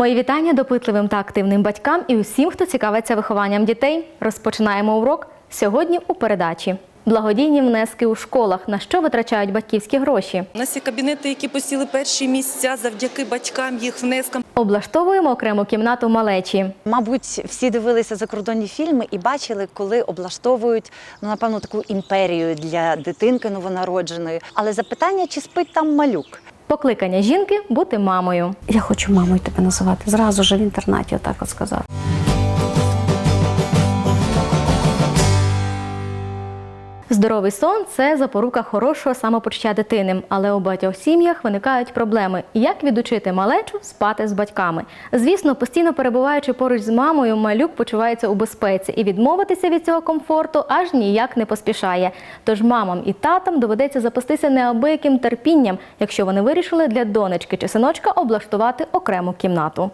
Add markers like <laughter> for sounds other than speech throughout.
Мої вітання допитливим та активним батькам і усім, хто цікавиться вихованням дітей. Розпочинаємо урок сьогодні у передачі. Благодійні внески у школах, на що витрачають батьківські гроші. У нас є кабінети, які посіли перші місця завдяки батькам, їх внескам. Облаштовуємо окрему кімнату малечі. Мабуть, всі дивилися закордонні фільми і бачили, коли облаштовують ну напевно таку імперію для дитинки новонародженої. Але запитання, чи спить там малюк? Покликання жінки бути мамою. Я хочу мамою тебе називати. Зразу ж в інтернаті отак от сказав. Здоровий сон це запорука хорошого самопочуття дитини, але у багатьох сім'ях виникають проблеми. Як відучити малечу спати з батьками? Звісно, постійно перебуваючи поруч з мамою, малюк почувається у безпеці і відмовитися від цього комфорту аж ніяк не поспішає. Тож мамам і татам доведеться запастися неабияким терпінням, якщо вони вирішили для донечки чи синочка облаштувати окрему кімнату.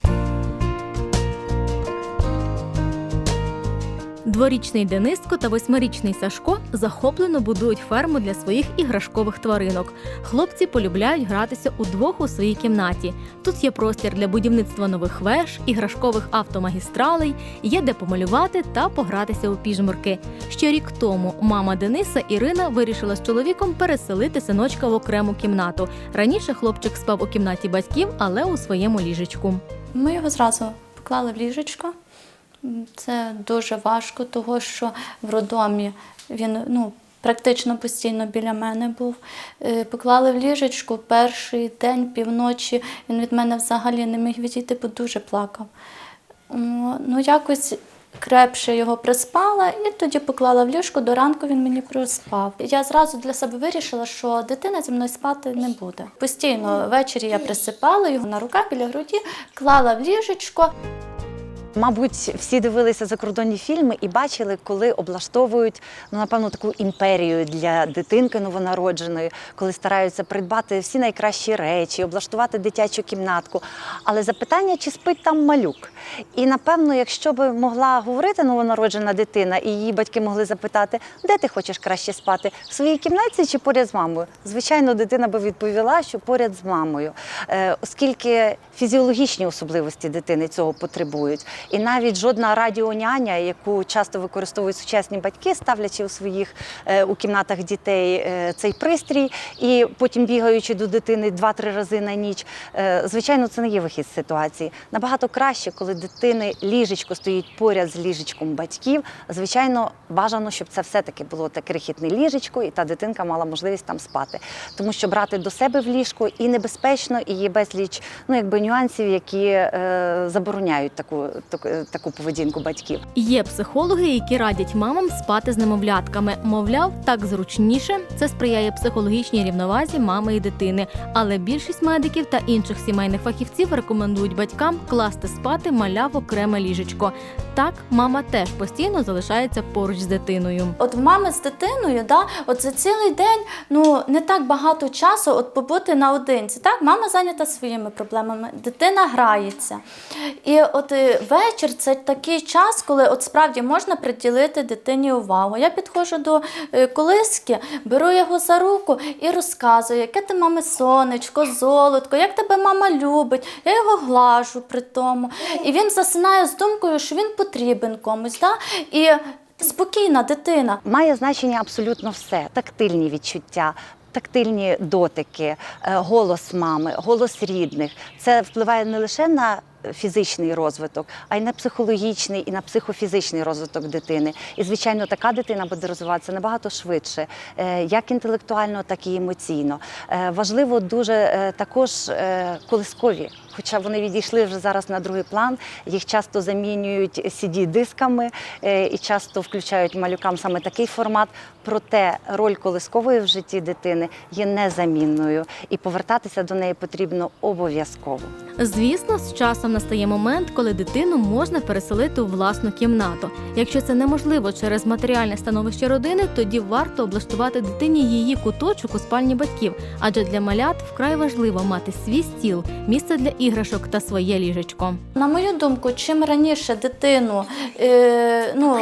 Дворічний Дениско та восьмирічний Сашко захоплено будують ферму для своїх іграшкових тваринок. Хлопці полюбляють гратися удвох у своїй кімнаті. Тут є простір для будівництва нових веж, іграшкових автомагістралей, є де помалювати та погратися у піжмурки. Ще рік тому мама Дениса Ірина вирішила з чоловіком переселити синочка в окрему кімнату. Раніше хлопчик спав у кімнаті батьків, але у своєму ліжечку. Ми його зразу поклали в ліжечко. Це дуже важко, того що в роддомі він ну, практично постійно біля мене був. Е, Поклали в ліжечку перший день, півночі. Він від мене взагалі не міг відійти, бо дуже плакав. Ну, якось крепше його приспала і тоді поклала в ліжко, до ранку він мені проспав. Я зразу для себе вирішила, що дитина зі мною спати не буде. Постійно ввечері я присипала його на руках біля груді, клала в ліжечко. Мабуть, всі дивилися закордонні фільми і бачили, коли облаштовують ну напевно таку імперію для дитинки новонародженої, коли стараються придбати всі найкращі речі, облаштувати дитячу кімнатку. Але запитання, чи спить там малюк? І напевно, якщо б могла говорити новонароджена дитина, і її батьки могли запитати, де ти хочеш краще спати, в своїй кімнаті чи поряд з мамою? Звичайно, дитина би відповіла, що поряд з мамою, Е, оскільки фізіологічні особливості дитини цього потребують. І навіть жодна радіоняня, яку часто використовують сучасні батьки, ставлячи у своїх е, у кімнатах дітей е, цей пристрій, і потім бігаючи до дитини два-три рази на ніч. е, Звичайно, це не є вихід з ситуації. Набагато краще, коли дитини ліжечко стоїть поряд з ліжечком батьків. Звичайно, бажано, щоб це все-таки було таке крихітне ліжечко, і та дитинка мала можливість там спати. Тому що брати до себе в ліжко і небезпечно, і є безліч ну, якби нюансів, які е, забороняють таку, таку, таку поведінку батьків. Є психологи, які радять мамам спати з немовлятками. Мовляв, так зручніше. Це сприяє психологічній рівновазі мами і дитини. Але більшість медиків та інших сімейних фахівців рекомендують батькам класти спати маля в окреме ліжечко. Так, мама теж постійно залишається поруч з дитиною. От в мами з дитиною, да, от за цілий день ну не так багато часу от побути наодинці. Так, мама зайнята своїми проблемами, дитина грається. І от е, вечір це такий час, коли от справді можна приділити дитині увагу. Я підходжу до е, колиски, беру його за руку і розказую, яке ти мами сонечко, золотко, як тебе мама любить. Я його глажу при тому. І він засинає з думкою, що він потрібен комусь. Да? І спокійна дитина. Має значення абсолютно все: тактильні відчуття. Тактильні дотики, е, голос мами, голос рідних. Це впливає не лише на фізичний розвиток, а й на психологічний і на психофізичний розвиток дитини. І, звичайно, така дитина буде розвиватися набагато швидше, е, як інтелектуально, так і емоційно. Е, Важливо дуже е, також колискові, хоча вони відійшли вже зараз на другий план. Їх часто замінюють CD-дисками е, і часто включають малюкам саме такий формат. Проте роль колискової в житті дитини є незамінною, і повертатися до неї потрібно обов'язково. Звісно, з часом настає момент, коли дитину можна переселити у власну кімнату. Якщо це неможливо через матеріальне становище родини, тоді варто облаштувати дитині її куточок у спальні батьків, адже для малят вкрай важливо мати свій стіл, місце для іграшок та своє ліжечко. На мою думку, чим раніше дитину е, ну,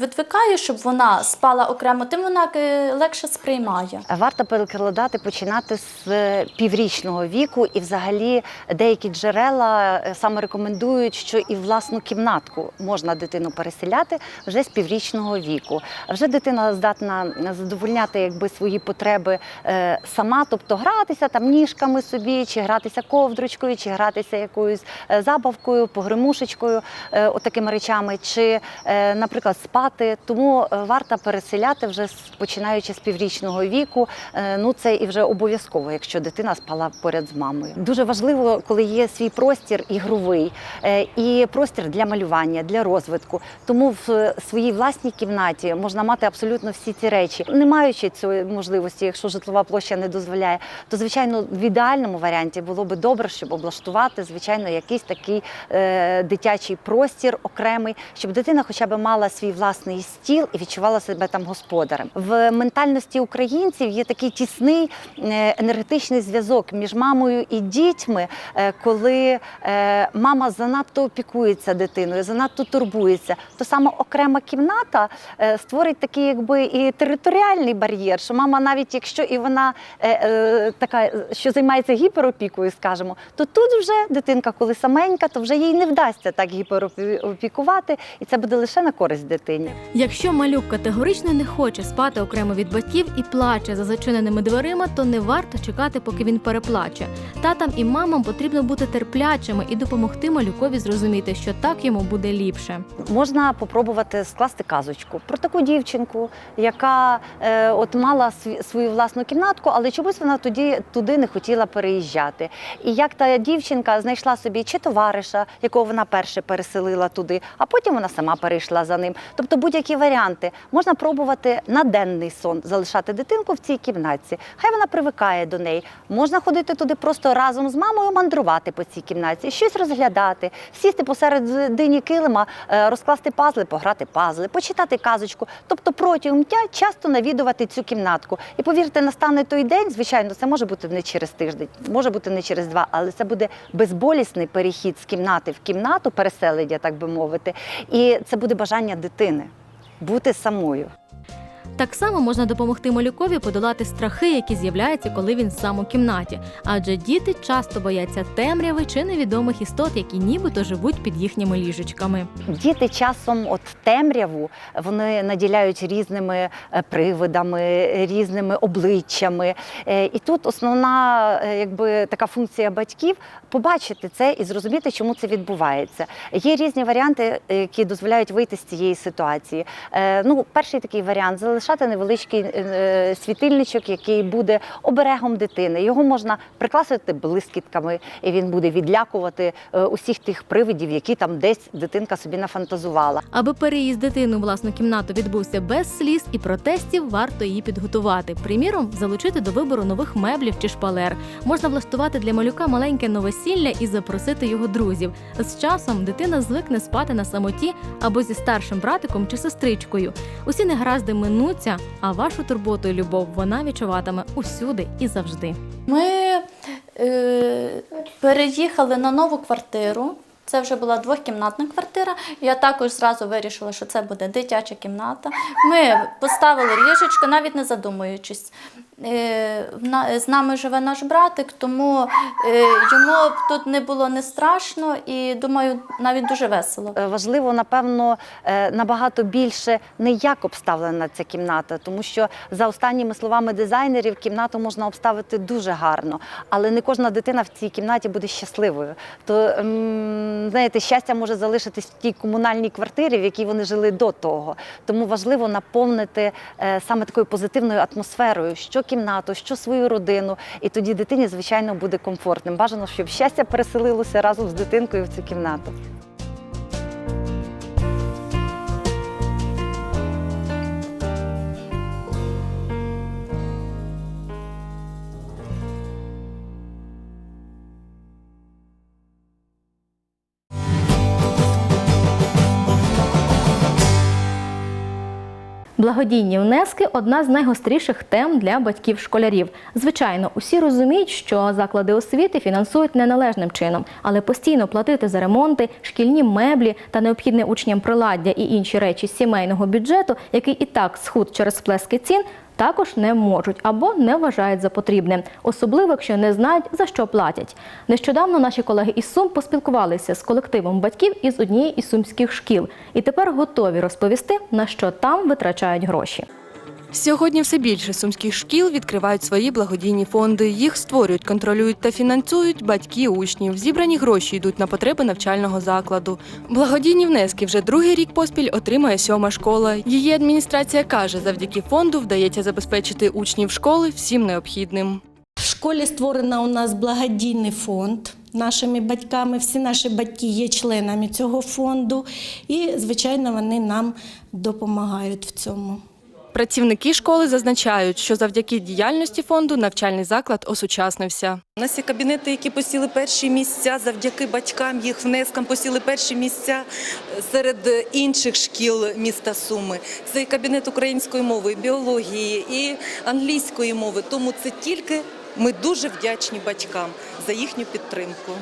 відвикає, щоб вона спала окремо, тим вона е, легше сприймає. Варто перекладати починати з е, піврічного віку, і взагалі деякі джерела е, саме рекомендують, що і власну кімнатку можна дитину переселяти вже з піврічного віку. Вже дитина здатна задовольняти якби свої потреби е, сама, тобто гратися там ніжками собі, чи гратися ковдрочкою, чи гратися якоюсь е, забавкою, погремушечкою, е, отакими речами, чи, наприклад, спати. Тому варто переселяти вже починаючи з піврічного віку. Ну це і вже обов'язково, якщо дитина спала поряд з мамою. Дуже важливо, коли є свій простір ігровий е, і простір для малювання, для розвитку. Тому в своїй власній кімнаті можна мати абсолютно всі ці речі, не маючи цієї можливості, якщо житлова площа не дозволяє, то звичайно в ідеальному варіанті було би добре, щоб облаштувати звичайно якийсь такий е, дитячий простір окремий, щоб дитина хоча б мала свій власний стіл і відчувала себе там господарем. В ментальності українців є такий тісний е, енергетичний зв'язок між мамою і дітьми, коли мама занадто опікується дитиною, занадто турбується, то саме окрема кімната е, створить такий, якби і територіальний бар'єр, що мама, навіть якщо і вона е, е, така, що займається гіперопікою, скажімо, то тут вже дитинка, коли саменька, то вже їй не вдасться так гіперопікувати, і це буде лише на користь дитині. Якщо малюк категорично не хоче спати окремо від батьків і плаче за зачиненими дверима, то не варто чекати, поки він переплаче. Татам і мамам потрібно бути терплячими і допомогти малюкові зрозуміти, що так йому буде ліпше. Можна попробувати скласти казочку про таку дівчинку, яка е, от мала свою власну кімнатку, але чомусь вона тоді туди не хотіла переїжджати. І як та дівчинка знайшла собі чи товариша, якого вона перше переселила туди, а потім вона сама перейшла за ним. Тобто будь-які варіанти можна пробувати на денний сон залишати дитинку в цій кімнатці. Хай вона привикає до неї. Можна ходити туди просто разом з мамою, мандрувати по цій кімнаті, щось розглядати, сісти посередині килима, е, розкласти пазли, пограти пазли, почитати казочку. Тобто протягом дня часто навідувати цю кімнатку. І повірте, настане той день, звичайно, це може бути не через тиждень, може бути не через два, але це буде безболісний перехід з кімнати в кімнату, переселення, так би мовити. І це буде бажання дитини бути самою. Так само можна допомогти малюкові подолати страхи, які з'являються, коли він сам у кімнаті. Адже діти часто бояться темряви чи невідомих істот, які нібито живуть під їхніми ліжечками. Діти часом, от темряву, вони наділяють різними е, привидами, різними обличчями. Е, І тут основна е, якби, така функція батьків побачити це і зрозуміти, чому це відбувається. Є різні варіанти, які дозволяють вийти з цієї ситуації. Ну, перший такий варіант залишати невеличкий е, світильничок, який буде оберегом дитини. Його можна прикласити блискітками, і він буде відлякувати е, усіх тих привидів, які там десь дитинка собі нафантазувала. Аби переїзд дитини у власну кімнату відбувся без сліз і протестів, варто її підготувати. Приміром, залучити до вибору нових меблів чи шпалер. Можна влаштувати для малюка маленьке новосілля і запросити його друзів. З часом дитина звикне спати на самоті або зі старшим братиком чи сестричкою. Усі негаразди минуться, а вашу турботу і любов вона відчуватиме усюди і завжди. Ми е, переїхали на нову квартиру. Це вже була двохкімнатна квартира. Я також зразу вирішила, що це буде дитяча кімната. Ми поставили ліжечко, навіть не задумуючись. Е, З нами живе наш братик, тому е, йому тут не було не страшно і думаю, навіть дуже весело. Е, Важливо, напевно, набагато більше не як обставлена ця кімната, тому що за останніми словами дизайнерів кімнату можна обставити дуже гарно, але не кожна дитина в цій кімнаті буде щасливою. То ем, знаєте, щастя може залишитись в тій комунальній квартирі, в якій вони жили до того. Тому важливо наповнити саме такою позитивною атмосферою, що кімнату, що свою родину, і тоді дитині, звичайно, буде комфортним. Бажано, щоб щастя переселилося разом з дитинкою в цю кімнату. Благодійні внески одна з найгостріших тем для батьків школярів. Звичайно, усі розуміють, що заклади освіти фінансують неналежним чином, але постійно платити за ремонти, шкільні меблі та необхідне учням приладдя і інші речі сімейного бюджету, який і так схуд через сплески цін. Також не можуть або не вважають за потрібне, особливо якщо не знають за що платять. Нещодавно наші колеги із Сум поспілкувалися з колективом батьків із однієї із сумських шкіл і тепер готові розповісти, на що там витрачають гроші. Сьогодні все більше сумських шкіл відкривають свої благодійні фонди. Їх створюють, контролюють та фінансують батьки учнів. Зібрані гроші йдуть на потреби навчального закладу. Благодійні внески вже другий рік поспіль отримує сьома школа. Її адміністрація каже, завдяки фонду вдається забезпечити учнів школи всім необхідним. В школі створено у нас благодійний фонд нашими батьками. Всі наші батьки є членами цього фонду, і, звичайно, вони нам допомагають в цьому. Працівники школи зазначають, що завдяки діяльності фонду навчальний заклад осучаснився. У нас є кабінети, які посіли перші місця завдяки батькам, їх внескам посіли перші місця серед інших шкіл міста Суми. Це і кабінет української мови, і біології, і англійської мови. Тому це тільки ми дуже вдячні батькам за їхню підтримку.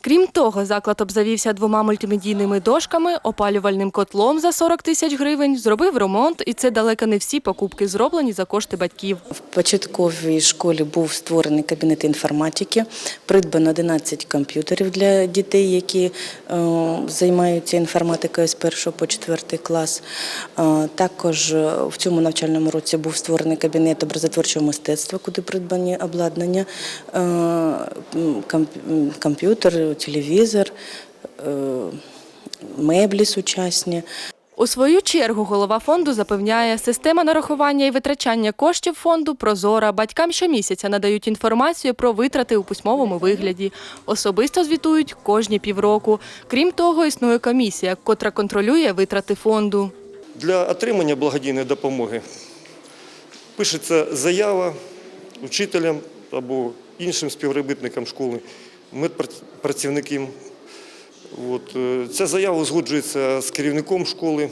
Крім того, заклад обзавівся двома мультимедійними дошками, опалювальним котлом за 40 тисяч гривень, зробив ремонт, і це далеко не всі покупки зроблені за кошти батьків. В початковій школі був створений кабінет інформатики, придбано 11 комп'ютерів для дітей, які е, займаються інформатикою з 1 по 4 клас. Е, також е, в цьому навчальному році був створений кабінет образотворчого мистецтва, куди придбані обладнання, комп'ютер, телевізор, е, меблі сучасні. У свою чергу голова фонду запевняє, система нарахування і витрачання коштів фонду прозора. Батькам щомісяця надають інформацію про витрати у письмовому вигляді. Особисто звітують кожні півроку. Крім того, існує комісія, котра контролює витрати фонду. Для отримання благодійної допомоги пишеться заява учителям або іншим співробітникам школи, медпрацівникам. От, е, ця заява узгоджується з керівником школи,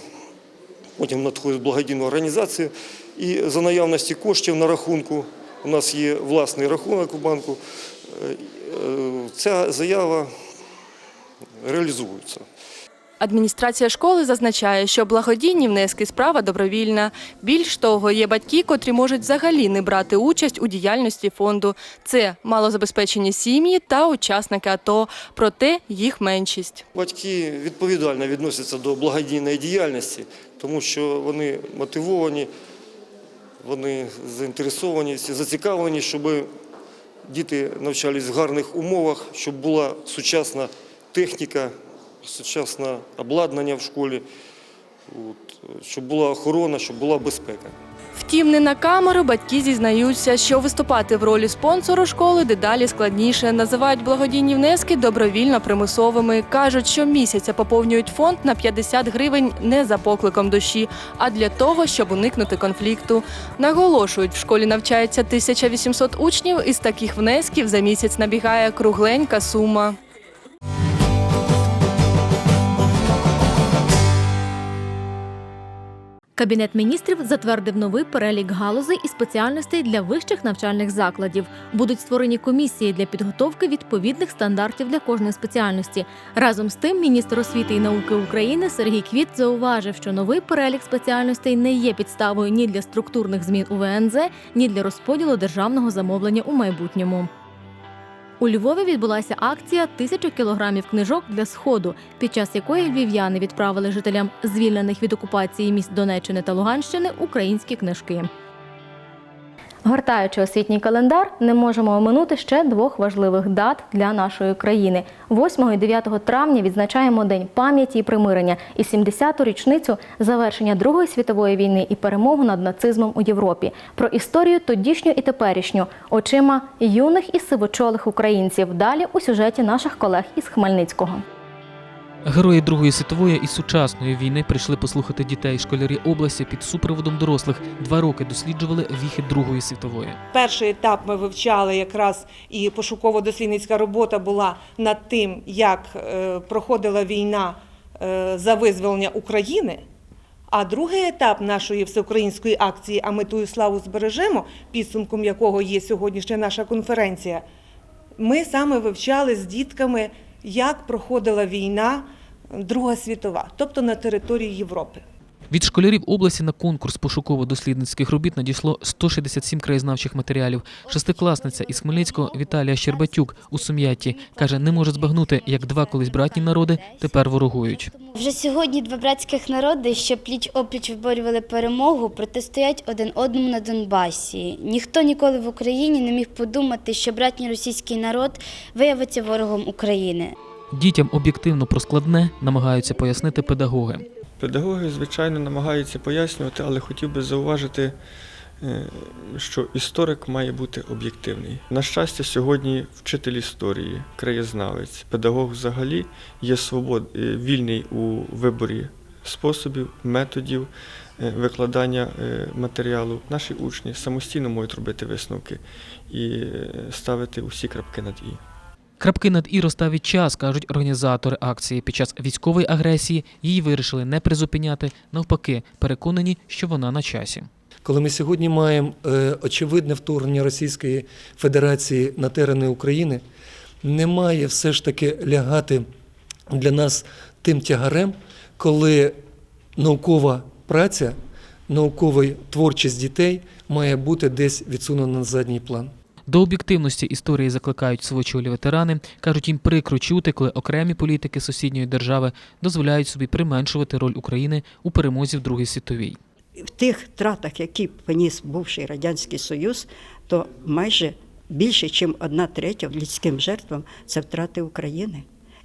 потім надходить благодійну організацію. І за наявності коштів на рахунку, у нас є власний рахунок у банку, е, е, ця заява реалізується. Адміністрація школи зазначає, що благодійні внески справа добровільна. Більш того, є батьки, котрі можуть взагалі не брати участь у діяльності фонду. Це малозабезпечені сім'ї та учасники АТО, проте їх меншість. Батьки відповідально відносяться до благодійної діяльності, тому що вони мотивовані, вони заінтересовані, всі зацікавлені, щоб діти навчались в гарних умовах, щоб була сучасна техніка, сучасне обладнання в школі, щоб була охорона, щоб була безпека. Втім, не на камеру батьки зізнаються, що виступати в ролі спонсору школи дедалі складніше. Називають благодійні внески добровільно примусовими. Кажуть, що місяця поповнюють фонд на 50 гривень не за покликом душі, а для того, щоб уникнути конфлікту. Наголошують, в школі навчається 1800 учнів, і з таких внесків за місяць набігає кругленька сума. Кабінет міністрів затвердив новий перелік галузей і спеціальностей для вищих навчальних закладів. Будуть створені комісії для підготовки відповідних стандартів для кожної спеціальності. Разом з тим, міністр освіти і науки України Сергій Квіт зауважив, що новий перелік спеціальностей не є підставою ні для структурних змін у ВНЗ, ні для розподілу державного замовлення у майбутньому. У Львові відбулася акція тисячу кілограмів книжок для сходу, під час якої львів'яни відправили жителям звільнених від окупації міст Донеччини та Луганщини українські книжки. Гортаючи освітній календар, не можемо оминути ще двох важливих дат для нашої країни. 8 і 9 травня відзначаємо День пам'яті і примирення і 70-ту річницю завершення Другої світової війни і перемогу над нацизмом у Європі. Про історію тодішню і теперішню очима юних і сивочолих українців. Далі у сюжеті наших колег із Хмельницького. Герої Другої світової і сучасної війни прийшли послухати дітей школярі області під супроводом дорослих. Два роки досліджували віхи Другої світової. Перший етап ми вивчали якраз і пошуково-дослідницька робота була над тим, як е, проходила війна е, за визволення України. А другий етап нашої всеукраїнської акції А ми тую славу збережемо, підсумком якого є сьогоднішня наша конференція. Ми саме вивчали з дітками, як проходила війна Друга світова, тобто на території Європи. Від школярів області на конкурс пошуково-дослідницьких робіт надійшло 167 краєзнавчих матеріалів. Шестикласниця із Хмельницького Віталія Щербатюк у Сум'ятті каже, не може збагнути, як два колись братні народи тепер ворогують. Вже сьогодні два братських народи, що пліч опліч виборювали перемогу, протистоять один одному на Донбасі. Ніхто ніколи в Україні не міг подумати, що братній російський народ виявиться ворогом України. Дітям об'єктивно про складне намагаються пояснити педагоги. Педагоги, звичайно, намагаються пояснювати, але хотів би зауважити, е, що історик має бути об'єктивний. На щастя, сьогодні вчитель історії, краєзнавець, педагог взагалі є свобод, е, вільний у виборі способів, методів е, викладання матеріалу. Наші учні самостійно можуть робити висновки і ставити усі крапки над і. Крапки над і розставить час, кажуть організатори акції. Під час військової агресії її вирішили не призупиняти, навпаки, переконані, що вона на часі. коли ми сьогодні маємо е, очевидне вторгнення Російської Федерації на терени України, не має все ж таки лягати для нас тим тягарем, коли наукова праця, наукова творчість дітей має бути десь відсунена на задній план. До об'єктивності історії закликають свочолі ветерани. кажуть, їм прикро чути, коли окремі політики сусідньої держави дозволяють собі применшувати роль України у перемозі в Другій світовій. в тих втратах, які поніс бувший Радянський Союз, то майже більше, ніж одна третя людським жертвам це втрати України.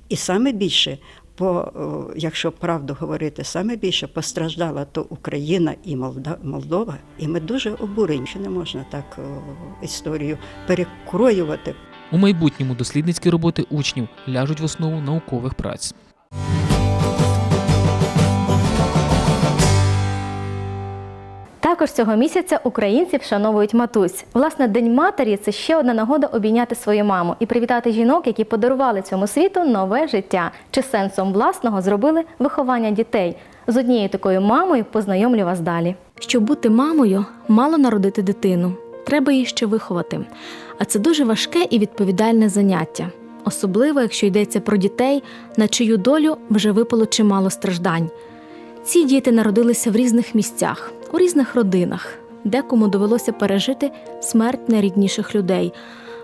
І саме більше, по, якщо правду говорити, саме більше постраждала то Україна і Молдова. І ми дуже обурені, що не можна так історію перекроювати. У майбутньому дослідницькі роботи учнів ляжуть в основу наукових праць. Також цього місяця українці вшановують матусь. Власне, День матері це ще одна нагода обійняти свою маму і привітати жінок, які подарували цьому світу нове життя, чи сенсом власного зробили виховання дітей. З однією такою мамою познайомлю вас далі. Щоб бути мамою, мало народити дитину. Треба її ще виховати. А це дуже важке і відповідальне заняття, особливо якщо йдеться про дітей, на чию долю вже випало чимало страждань. Ці діти народилися в різних місцях, у різних родинах. Декому довелося пережити смерть найрідніших людей,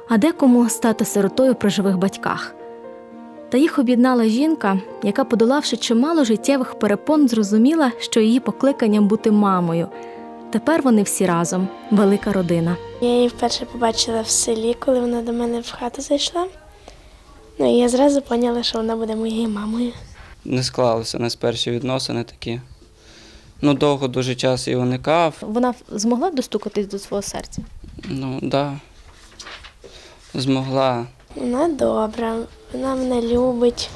а декому стати сиротою при живих батьках. Та їх об'єднала жінка, яка, подолавши чимало життєвих перепон, зрозуміла, що її покликанням бути мамою. Тепер вони всі разом, велика родина. Я її вперше побачила в селі, коли вона до мене в хату зайшла. Ну і я зразу поняла, що вона буде моєю мамою. Не склалися у нас перші відносини такі. Ну, довго дуже час і уникав. Вона змогла достукатись до свого серця. Ну, так. Да. Змогла. Вона добра, вона мене любить.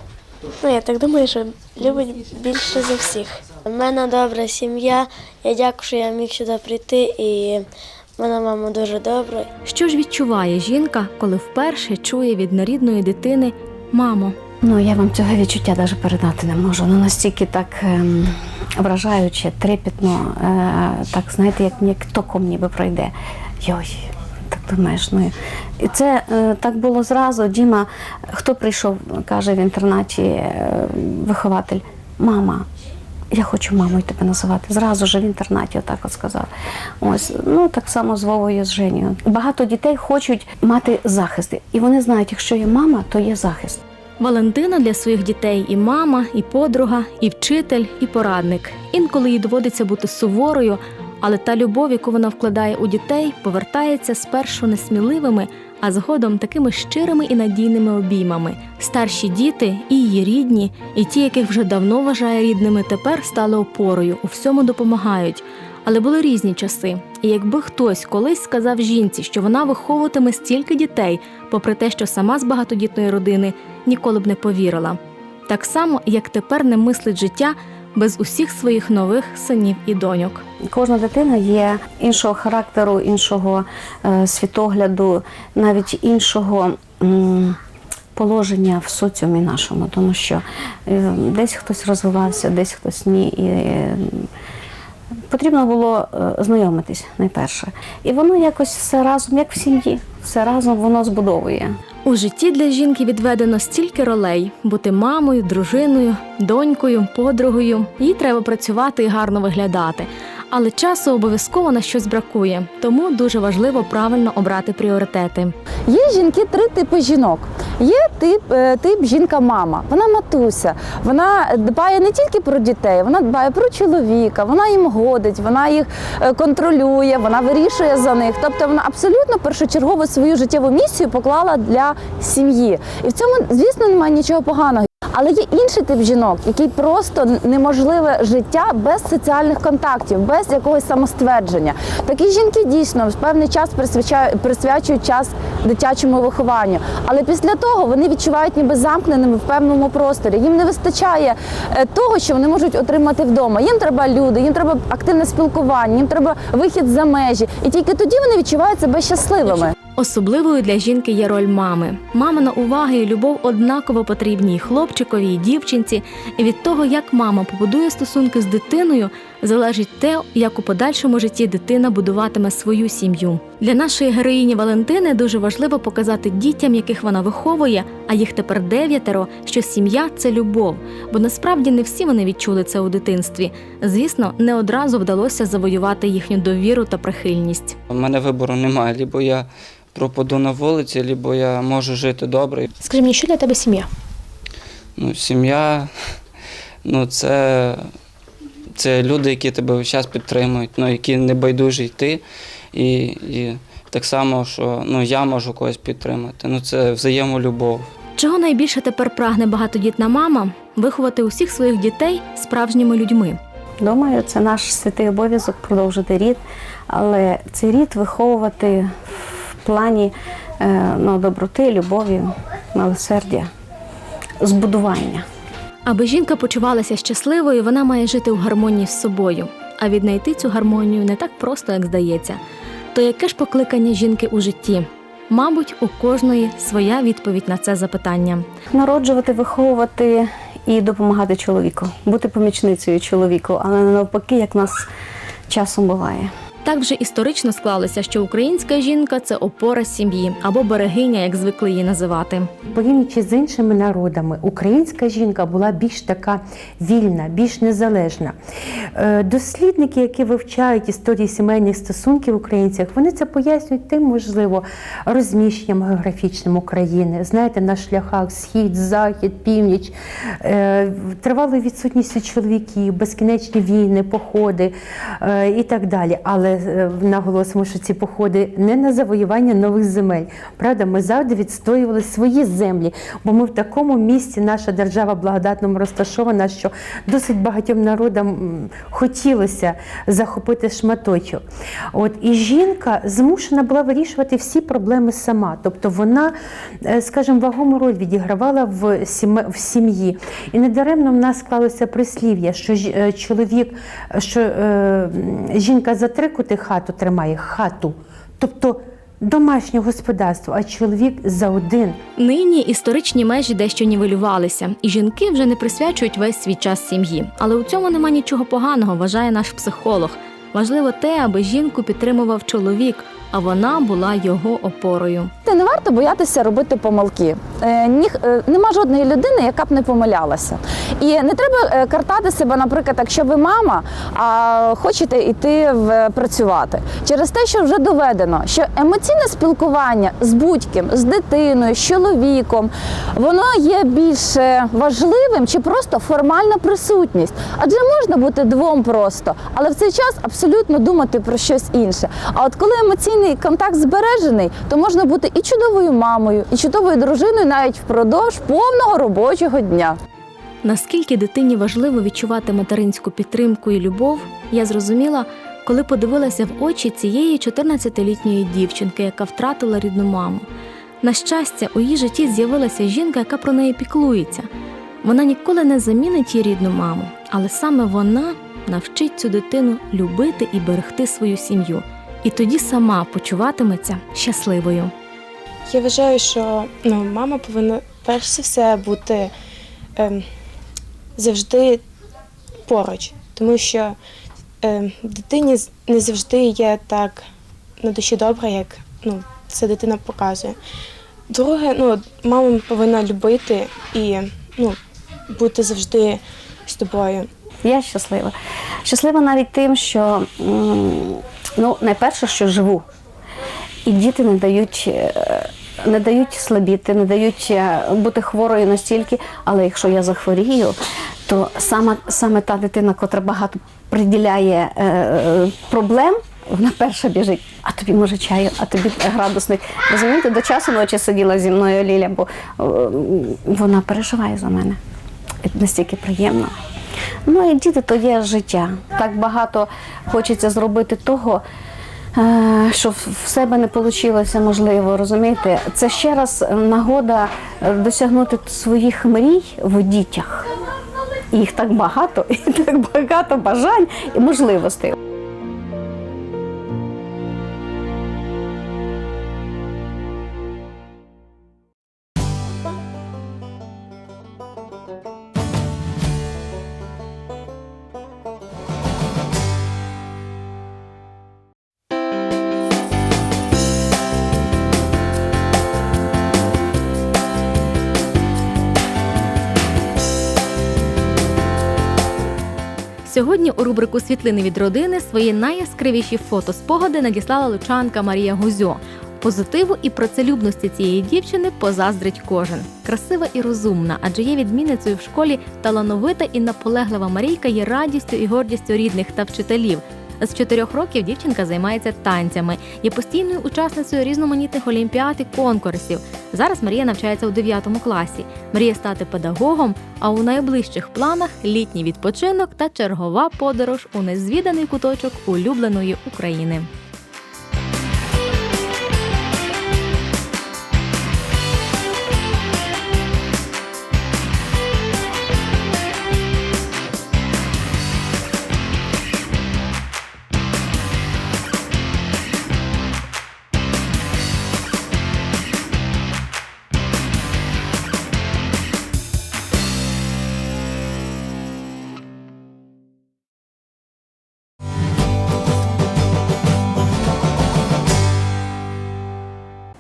Ну, я так думаю, що любить більше за всіх. У мене добра сім'я. Я дякую, що я міг сюди прийти, і в мене мама дуже добра. Що ж відчуває жінка, коли вперше чує від нерідної дитини мамо? Ну, я вам цього відчуття навіть передати не можу. Воно настільки так ем, вражаюче, трепетно, е, так знаєте, як, як током ніби пройде. Йой, так думаєш, ну. І це е, так було зразу. Діма, хто прийшов, каже в інтернаті е, вихователь, мама. Я хочу мамою тебе називати. Зразу ж в інтернаті отак от сказав. Ось, ну так само з Вовою, з Женєю. Багато дітей хочуть мати захист. І вони знають, якщо є мама, то є захист. Валентина для своїх дітей і мама, і подруга, і вчитель, і порадник. Інколи їй доводиться бути суворою, але та любов, яку вона вкладає у дітей, повертається спершу несміливими, а згодом такими щирими і надійними обіймами. Старші діти, і її рідні, і ті, яких вже давно вважає рідними, тепер стали опорою, у всьому допомагають. Але були різні часи. І якби хтось колись сказав жінці, що вона виховуватиме стільки дітей, попри те, що сама з багатодітної родини ніколи б не повірила. Так само, як тепер не мислить життя без усіх своїх нових синів і доньок. Кожна дитина є іншого характеру, іншого е, світогляду, навіть іншого положення в соціумі нашому, тому що е, десь хтось розвивався, десь хтось ні. І, Потрібно було е, знайомитись найперше. І воно якось все разом, як в сім'ї, все разом воно збудовує. У житті для жінки відведено стільки ролей: бути мамою, дружиною, донькою, подругою. Їй треба працювати і гарно виглядати. Але часу обов'язково на щось бракує, тому дуже важливо правильно обрати пріоритети. Є жінки три типи жінок. Є тип, е, тип жінка-мама. Вона матуся. Вона дбає не тільки про дітей, вона дбає про чоловіка, вона їм годить, вона їх е, контролює, вона вирішує за них. Тобто вона абсолютно першочергово свою життєву місію поклала для сім'ї. І в цьому, звісно, немає нічого поганого. Але є інший тип жінок, який просто неможливе життя без соціальних контактів, без якогось самоствердження. Такі жінки дійсно в певний час присвячують час дитячому вихованню. Але після того вони відчувають ніби замкненими в певному просторі. Їм не вистачає е, того, що вони можуть отримати вдома. Їм треба люди, їм треба активне спілкування, їм треба вихід за межі. І тільки тоді вони відчувають себе щасливими. Особливою для жінки є роль мами. Мамина увага і любов однаково потрібні і хлопчикові, і дівчинці. І від того, як мама побудує стосунки з дитиною, залежить те, як у подальшому житті дитина будуватиме свою сім'ю. Для нашої героїні Валентини дуже важливо показати дітям, яких вона виховує, а їх тепер дев'ятеро, що сім'я це любов. Бо насправді не всі вони відчули це у дитинстві. Звісно, не одразу вдалося завоювати їхню довіру та прихильність. У мене вибору немає. Лібо я пропаду на вулиці, лібо я можу жити добре. Скажи мені, що для тебе сім'я? Ну, сім'я, ну це, це люди, які тебе час підтримують, ну, які не байдужі йти. І, і так само, що ну, я можу когось підтримати. Ну, це взаємолюбов. Чого найбільше тепер прагне багатодітна мама виховати усіх своїх дітей справжніми людьми. Думаю, це наш святий обов'язок продовжити рід, але цей рід виховувати в плані е, ну, доброти, любові, милосердя, збудування. Аби жінка почувалася щасливою, вона має жити в гармонії з собою. А віднайти цю гармонію не так просто, як здається. То яке ж покликання жінки у житті? Мабуть, у кожної своя відповідь на це запитання. Народжувати, виховувати і допомагати чоловіку, бути помічницею чоловіку, але навпаки, як нас часом буває. Так вже історично склалося, що українська жінка це опора сім'ї або берегиня, як звикли її називати. Порівнюючи з іншими народами, українська жінка була більш така вільна, більш незалежна. Е, Дослідники, які вивчають історії сімейних стосунків українців, вони це пояснюють тим, можливо, розміщенням географічним України. Знаєте, на шляхах схід, захід, північ, е, тривалою відсутністю чоловіків, безкінечні війни, походи е, і так далі. Але е, наголосимо, що ці походи не на завоювання нових земель. Правда, ми завжди відстоювали свої землі, бо ми в такому місці, наша держава благодатному розташована, що досить багатьом народам хотілося захопити шматочок. От і жінка змушена була вирішувати всі проблеми сама. Тобто вона, е, скажімо, вагому роль відігравала в сім'ї. І недаремно в нас склалося прислів'я, що е, чоловік, що жінка за три кути хату тримає хату. Тобто домашнє господарство, а чоловік за один. Нині історичні межі дещо нівелювалися, і жінки вже не присвячують весь свій час сім'ї. Але у цьому нема нічого поганого, вважає наш психолог. Важливо те, аби жінку підтримував чоловік, а вона була його опорою. Та не варто боятися робити помилки. Е, ніх, е, нема жодної людини, яка б не помилялася. І не треба е, картати себе, наприклад, якщо ви мама, а хочете йти в працювати. Через те, що вже доведено, що емоційне спілкування з будь-ким, з дитиною, з чоловіком, воно є більш важливим чи просто формальна присутність. Адже можна бути двом просто, але в цей час абсолютно думати про щось інше. А от коли емоційний контакт збережений, то можна бути і чудовою мамою, і чудовою дружиною навіть впродовж повного робочого дня. Наскільки дитині важливо відчувати материнську підтримку і любов, я зрозуміла, коли подивилася в очі цієї 14-літньої дівчинки, яка втратила рідну маму. На щастя, у її житті з'явилася жінка, яка про неї піклується. Вона ніколи не замінить її рідну маму, але саме вона навчить цю дитину любити і берегти свою сім'ю. І тоді сама почуватиметься щасливою. Я вважаю, що ну, мама повинна перш за все бути ем, завжди поруч, тому що е, дитині не завжди є так на душі добре, як ну, ця дитина показує. Друге, ну, мама повинна любити і ну, бути завжди з тобою. Я щаслива. Щаслива навіть тим, що ну, найперше, що живу. І діти не дають, е, не дають слабіти, не дають е, бути хворою настільки, але якщо я захворію, то саме, саме та дитина, котра багато приділяє е, проблем, вона перша біжить, а тобі може чаю, а тобі градусник. Розумієте, до часу ночі сиділа зі мною Ліля, бо е, вона переживає за мене. Настільки приємно. Ну і діти то є життя. Так багато хочеться зробити того, е, що в себе не вийшло, можливо, розумієте? Це ще раз нагода е, досягнути своїх мрій в дітях. Їх так багато, <laughs> і так багато бажань і можливостей. Рубрику Світлини від родини свої найяскравіші фото-спогади надіслала лучанка Марія Гузьо. Позитиву і працелюбності цієї дівчини позаздрить кожен. Красива і розумна, адже є відмінницею в школі талановита і наполеглива Марійка є радістю і гордістю рідних та вчителів. З чотирьох років дівчинка займається танцями, є постійною учасницею різноманітних олімпіад і конкурсів. Зараз Марія навчається у 9 класі. Мріє стати педагогом, а у найближчих планах літній відпочинок та чергова подорож у незвіданий куточок улюбленої України.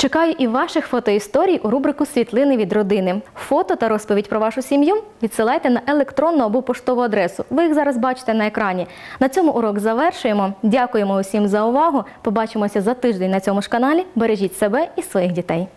Чекаю і ваших фотоісторій у рубрику Світлини від родини. Фото та розповідь про вашу сім'ю відсилайте на електронну або поштову адресу. Ви їх зараз бачите на екрані. На цьому урок завершуємо. Дякуємо усім за увагу. Побачимося за тиждень на цьому ж каналі. Бережіть себе і своїх дітей.